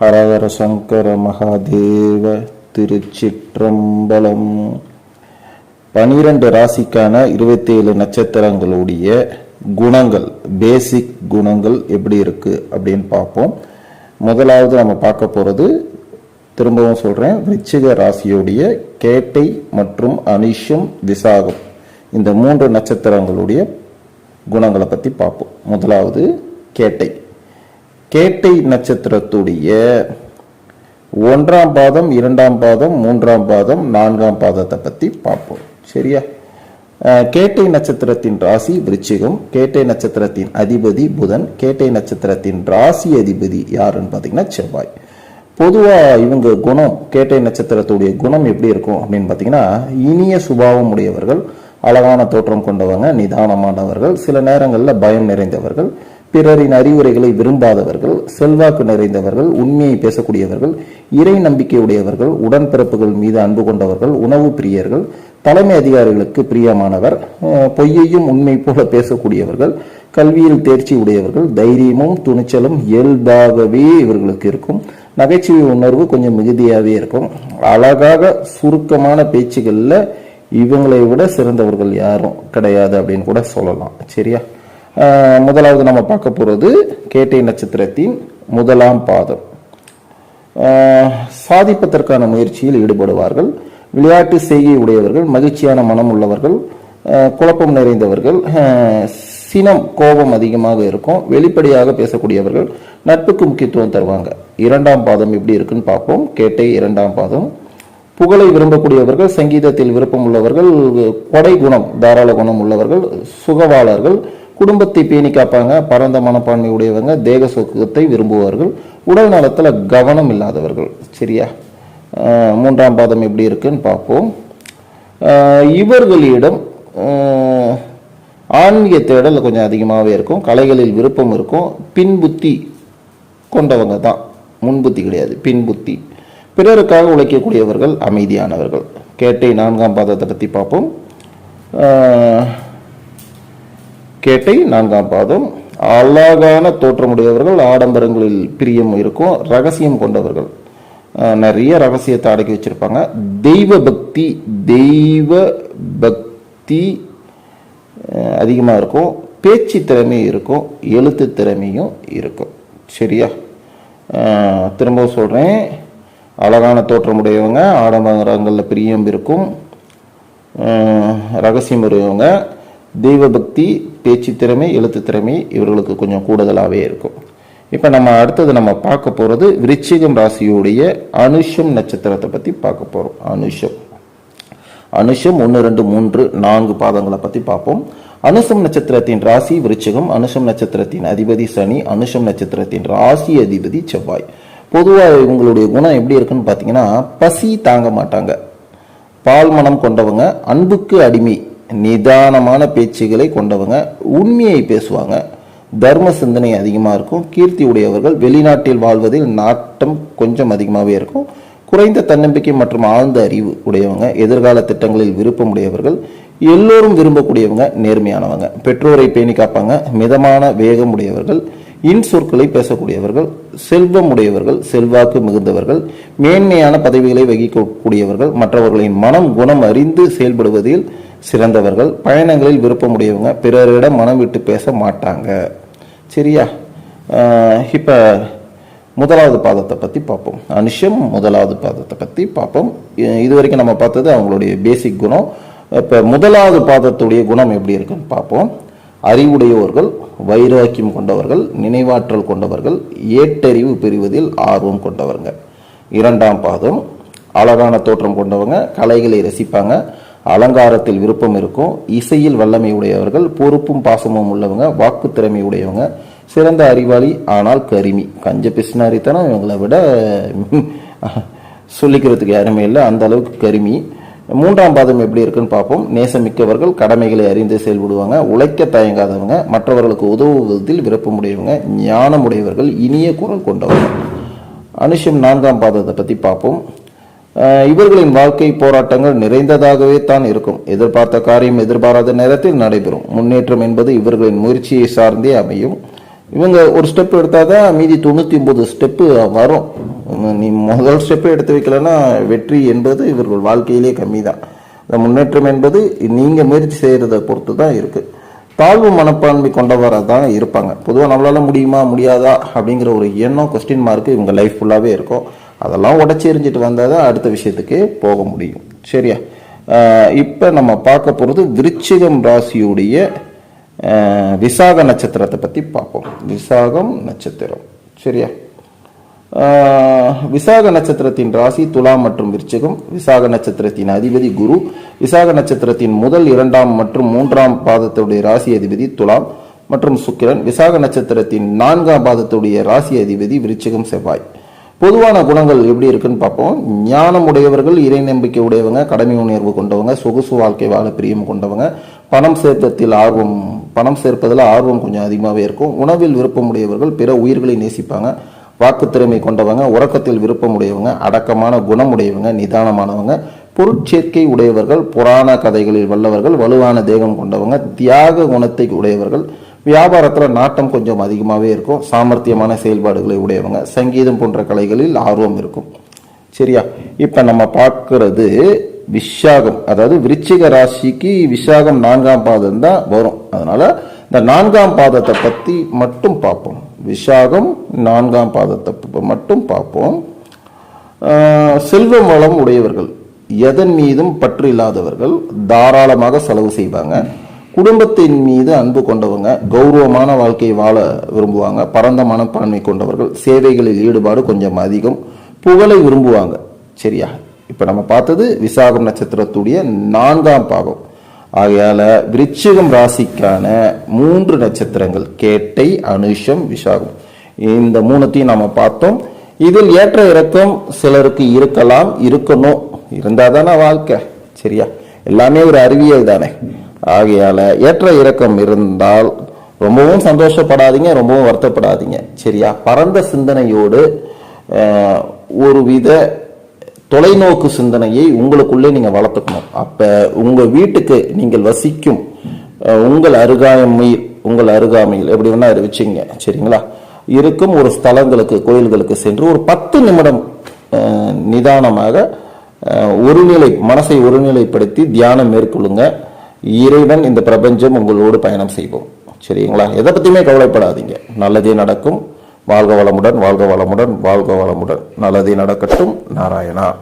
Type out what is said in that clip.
ஹரஹர சங்கர மகாதேவ திருச்சிற்றம்பலம். பனிரெண்டு ராசிக்கான இருபத்தேழு நட்சத்திரங்களுடைய குணங்கள் பேசிக் குணங்கள் எப்படி இருக்கு அப்படின்னு பார்ப்போம். முதலாவது நம்ம பார்க்க போகிறது திரும்பவும் சொல்கிறேன் விருச்சிக ராசியுடைய கேட்டை மற்றும் அனிஷம் விசாகம். இந்த மூன்று நட்சத்திரங்களுடைய குணங்களை பற்றி பார்ப்போம். முதலாவது கேட்டை. கேட்டை நட்சத்திரத்துடைய ஒன்றாம் பாதம் இரண்டாம் பாதம் மூன்றாம் பாதம் நான்காம் பாதத்தை பத்தி பார்ப்போம். சரியா? அஹ், கேட்டை நட்சத்திரத்தின் ராசி விருச்சிகம் கேட்டை நட்சத்திரத்தின் அதிபதி புதன் கேட்டை நட்சத்திரத்தின் ராசி அதிபதி யாருன்னு பார்த்தீங்கன்னா செவ்வாய். பொதுவா இவங்க குணம் கேட்டை நட்சத்திரத்துடைய குணம் எப்படி இருக்கும் அப்படின்னு பார்த்தீங்கன்னா இனிய சுபாவம் உடையவர்கள் அழகான தோற்றம் கொண்டவங்க நிதானமானவர்கள் சில நேரங்களில் பயம் நிறைந்தவர்கள் பிறரின் அறிவுரைகளை விரும்பாதவர்கள் செல்வாக்கு நிறைந்தவர்கள் உண்மையை பேசக்கூடியவர்கள் இறை நம்பிக்கை உடையவர்கள் உடன்பிறப்புகள் மீது அன்பு கொண்டவர்கள் உணவு பிரியர்கள் தலைமை அதிகாரிகளுக்கு பிரியமானவர் பொய்யையும் உண்மை போல பேசக்கூடியவர்கள் கல்வியில் தேர்ச்சி உடையவர்கள் தைரியமும் துணிச்சலும் இயல்பாகவே இவர்களுக்கு இருக்கும். நகைச்சுவை உணர்வு கொஞ்சம் மிகுதியாகவே இருக்கும். அழகாக சுருக்கமான பேச்சுகளில் இவங்களை விட சிறந்தவர்கள் யாரும் கிடையாது அப்படின்னு கூட சொல்லலாம். சரியா? முதலாவது நம்ம பார்க்க போகிறது கேட்டை நட்சத்திரத்தின் முதலாம் பாதம். சாதிப்பதற்கான முயற்சியில் ஈடுபடுவார்கள். விளையாட்டு செய்கை உடையவர்கள் மகிழ்ச்சியான மனம் உள்ளவர்கள் குழப்பம் நிறைந்தவர்கள் சினம் கோபம் அதிகமாக இருக்கும் வெளிப்படையாக பேசக்கூடியவர்கள் நட்புக்கு முக்கியத்துவம் தருவாங்க. இரண்டாம் பாதம் எப்படி இருக்குன்னு பார்ப்போம். கேட்டை இரண்டாம் பாதம். புகழை விரும்பக்கூடியவர்கள் சங்கீதத்தில் விருப்பம் உள்ளவர்கள் கொடை குணம் தாராள குணம் உள்ளவர்கள் சுகவாளர்கள் குடும்பத்தை பேணி காப்பாங்க. பரந்த மனப்பான்மை உடையவங்க தேக சுகத்தை விரும்புவார்கள். உடல் நலத்தில் கவனம் இல்லாதவர்கள். சரியா? மூன்றாம் பாதம் எப்படி இருக்குன்னு பார்ப்போம். இவர்களிடம் ஆன்மீக தேடல் கொஞ்சம் அதிகமாகவே இருக்கும். கலைகளில் விருப்பம் இருக்கும். பின்புத்தி கொண்டவங்க தான். முன்புத்தி கிடையாது பின்புத்தி. பிறருக்காக உழைக்கக்கூடியவர்கள் அமைதியானவர்கள். கேட்டை நான்காம் பாதத்தை பற்றி பார்ப்போம். ஆஹ், கேட்டை நான்காம் பாதம். அழகான தோற்றமுடையவர்கள் ஆடம்பரங்களில் பிரியம் இருக்கும் ரகசியம் கொண்டவர்கள். நிறைய ரகசியத்தை அடக்கி வச்சிருப்பாங்க. தெய்வ பக்தி தெய்வ பக்தி அதிகமாக இருக்கும். பேச்சு திறமையும் இருக்கும் எழுத்து திறமையும் இருக்கும். சரியா? திரும்ப சொல்கிறேன் அழகான தோற்றமுடையவங்க ஆடம்பரங்களில் பிரியம் இருக்கும். ரகசியம் உடையவங்க. தெய்வ பக்தி பேச்சு திறமை எழுத்து திறமை இவர்களுக்கு கொஞ்சம் கூடுதலாகவே இருக்கும். இப்போ நம்ம அடுத்தது நம்ம பார்க்க போகிறது விருச்சிகம் ராசியுடைய அனுஷம் நட்சத்திரத்தை பற்றி பார்க்க போகிறோம் அனுஷம். அனுஷம் ஒன்று ரெண்டு மூன்று நான்கு பாதங்களை பற்றி பார்ப்போம். அனுஷம் நட்சத்திரத்தின் ராசி விருச்சிகம் அனுஷம் நட்சத்திரத்தின் அதிபதி சனி அனுஷம் நட்சத்திரத்தின் ராசி அதிபதி செவ்வாய். பொதுவாக இவங்களுடைய குணம் எப்படி இருக்குன்னு பார்த்தீங்கன்னா பசி தாங்க மாட்டாங்க. பால் மனம் கொண்டவங்க அன்புக்கு அடிமை. நிதானமான பேச்சுகளை கொண்டவங்க உண்மையை பேசுவாங்க. தர்ம சிந்தனை அதிகமாக இருக்கும். கீர்த்தி உடையவர்கள் வெளிநாட்டில் வாழ்வதில் நாட்டம் கொஞ்சம் அதிகமாகவே இருக்கும். குறைந்த தன்னம்பிக்கை மற்றும் ஆழ்ந்த அறிவு உடையவங்க எதிர்கால திட்டங்களில் விருப்பம் உடையவர்கள் எல்லோரும் விரும்பக்கூடியவங்க நேர்மையானவங்க. பெற்றோரை பேணி காப்பாங்க மிதமான வேகம் உடையவர்கள் இன் சொற்களை பேசக்கூடியவர்கள் செல்வம் உடையவர்கள் செல்வாக்கு மிகுந்தவர்கள் மேன்மையான பதவிகளை வகிக்கக்கூடியவர்கள் மற்றவர்களின் மனம் குணம் அறிந்து செயல்படுவதில் சிறந்தவர்கள் பயணங்களில் விருப்பம் உடையவங்க பிறரிடம் மனம் விட்டு பேச மாட்டாங்க. சரியா? இப்போ இப்ப முதலாவது பாதத்தை பற்றி பார்ப்போம். அனுஷம் முதலாவது பாதத்தை பற்றி பார்ப்போம். இது வரைக்கும் நம்ம பார்த்தது அவங்களுடைய பேசிக் குணம். இப்போ முதலாவது பாதத்துடைய குணம் எப்படி இருக்குன்னு பார்ப்போம். அறிவுடையவர்கள் வைராக்கியம் கொண்டவர்கள் நினைவாற்றல் கொண்டவர்கள் ஏட்டறிவு பெறுவதில் ஆர்வம் கொண்டவர்கள் இரண்டாம் பாதம் அழகான தோற்றம் கொண்டவங்க கலைகளை ரசிப்பாங்க. அலங்காரத்தில் விருப்பம் இருக்கும். இசையில் வல்லமை உடையவர்கள் பொறுப்பும் பாசமும் உள்ளவங்க வாக்கு திறமை உடையவங்க சிறந்த அறிவாளி ஆனால் கருமி. கஞ்ச பிசினாரித்தனம் இவங்களை விட சொல்லிக்கிறதுக்கு யாருமே இல்லை. அந்த அளவுக்கு கருமி. மூன்றாம் பாதம் எப்படி இருக்குன்னு பார்ப்போம். நேசமிக்கவர்கள் கடமைகளை அறிந்து செயல்படுவாங்க. உழைக்க தயங்காதவங்க. மற்றவர்களுக்கு உதவுவதில் விருப்பமுடையவங்க ஞானமுடையவர்கள் இனிய குரல் கொண்டவங்க. அனுஷம் நான்காம் பாதத்தை பற்றி பார்ப்போம். இவர்களின் வாழ்க்கை போராட்டங்கள் நிறைந்ததாகவே தான் இருக்கும். எதிர்பார்த்த காரியம் எதிர்பாராத நேரத்தில் நடைபெறும். முன்னேற்றம் என்பது இவர்களின் முயற்சியை சார்ந்தே அமையும். இவங்க ஒரு ஸ்டெப் எடுத்தாதான் மீதி தொண்ணூற்றி ஒம்பது ஸ்டெப்பு வரும். நீ முதல் ஸ்டெப்பே எடுத்து வைக்கலன்னா வெற்றி என்பது இவர்கள் வாழ்க்கையிலே கம்மி தான் இந்த முன்னேற்றம் என்பது நீங்கள் முயற்சி செய்கிறத பொறுத்து தான் இருக்குது தாழ்வு மனப்பான்மை கொண்டவராக தான் இருப்பாங்க. பொதுவாக நம்மளால் முடியுமா முடியாதா அப்படிங்கிற ஒரு எண்ணம் கொஸ்டின் மார்க்கு இவங்க லைஃப் ஃபுல்லாகவே இருக்கும். அதெல்லாம் உடச்சி எரிஞ்சிட்டு வந்தால் தான் அடுத்த விஷயத்துக்கே போக முடியும். சரியா? இப்போ நம்ம பார்க்க போகிறது விருச்சிகம் ராசியுடைய விசாக நட்சத்திரத்தை பற்றி பார்ப்போம். விசாகம் நட்சத்திரம். சரியா? விசாக நட்சத்திரத்தின் ராசி துலாம் மற்றும் விருச்சிகம். விசாக நட்சத்திரத்தின் அதிபதி குரு. விசாக நட்சத்திரத்தின் முதல் இரண்டாம் மற்றும் மூன்றாம் பாதத்துடைய ராசி அதிபதி துலாம் மற்றும் சுக்கிரன். விசாக நட்சத்திரத்தின் நான்காம் பாதத்துடைய ராசி அதிபதி விருச்சிகம் செவ்வாய். பொதுவான குணங்கள் எப்படி இருக்குன்னு பார்ப்போம். ஞானம் உடையவர்கள் இறை நம்பிக்கை உடையவங்க கடமை உணர்வு கொண்டவங்க சொகுசு வாழ்க்கை வாழ பிரியம் கொண்டவங்க. பணம் சேர்ப்பதில் ஆர்வம் பணம் சேர்ப்பதில் ஆர்வம் கொஞ்சம் அதிகமாகவே இருக்கும். உணவில் விருப்பம் உடையவர்கள் பிற உயிர்களை நேசிப்பாங்க. வாக்குத்திறமை கொண்டவங்க உறக்கத்தில் விருப்பம் உடையவங்க அடக்கமான குணம் உடையவங்க நிதானமானவங்க. பொருட்சேர்க்கை உடையவர்கள் புராண கதைகளில் வல்லவர்கள் வலுவான தேகம் கொண்டவங்க தியாக குணத்தை உடையவர்கள். வியாபாரத்தில் நாட்டம் கொஞ்சம் அதிகமாகவே இருக்கும். சாமர்த்தியமான செயல்பாடுகளை உடையவங்க. சங்கீதம் போன்ற கலைகளில் ஆர்வம் இருக்கும். சரியா? இப்போ நம்ம பார்க்கறது விஷாகம் அதாவது விருச்சிக ராசிக்கு விஷாகம் நான்காம் பாதம் தான் வரும். அதனால் இந்த நான்காம் பாதத்தை பற்றி மட்டும் பார்ப்போம். விஷாகம் நான்காம் பாதத்தை மட்டும் பார்ப்போம். செல்வம் வளம் உடையவர்கள். எதன் மீதும் பற்று இல்லாதவர்கள் தாராளமாக செலவு செய்வாங்க. குடும்பத்தின் மீது அன்பு கொண்டவங்க கௌரவமான வாழ்க்கையை வாழ விரும்புவாங்க பரந்த மனப்பான்மை கொண்டவர்கள் சேவைகளில் ஈடுபாடு கொஞ்சம் அதிகம் புகழை விரும்புவாங்க. சரியா? இப்போ நம்ம பார்த்தது விசாகம் நட்சத்திரத்துடைய நான்காம் பாகம். ஆகையால் விருச்சிகம் ராசிக்கான மூன்று நட்சத்திரங்கள் கேட்டை அனுஷம் விசாகம். இந்த மூணுத்தையும் நம்ம பார்த்தோம். இதில் ஏற்ற இறக்கம் சிலருக்கு இருக்கலாம் இருக்கணும். இருந்தால் தானே வாழ்க்கை. சரியா? எல்லாமே ஒரு அறிவியல் தானே. ஆகையால் ஏற்ற இறக்கம் இருந்தால் ரொம்பவும் சந்தோஷப்படாதீங்க ரொம்பவும் வருத்தப்படாதீங்க. சரியா? பரந்த சிந்தனையோடு ஒரு வித தொலைநோக்கு சிந்தனையை உங்களுக்குள்ளே நீங்கள் வளர்த்துக்கணும். அப்போ உங்கள் வீட்டுக்கு நீங்கள் வசிக்கும் உங்கள் அருகாமையில் உங்கள் அருகாமையில் எப்படி வேணா அறிவிச்சிங்க சரிங்களா? இருக்கும் ஒரு ஸ்தலங்களுக்கு கோயில்களுக்கு சென்று ஒரு பத்து நிமிடம் நிதானமாக ஒருநிலை மனசை ஒருநிலைப்படுத்தி தியானம் மேற்கொள்ளுங்கள் இறைவன் இந்த பிரபஞ்சம் உங்களோடு பயணம் செய்வோம். சரிங்களா? எதை பற்றியுமே கவலைப்படாதீங்க. நல்லதே நடக்கும். வாழ்க வளமுடன் வாழ்க வளமுடன் வாழ்க வளமுடன். நல்லதே நடக்கட்டும். நாராயணா.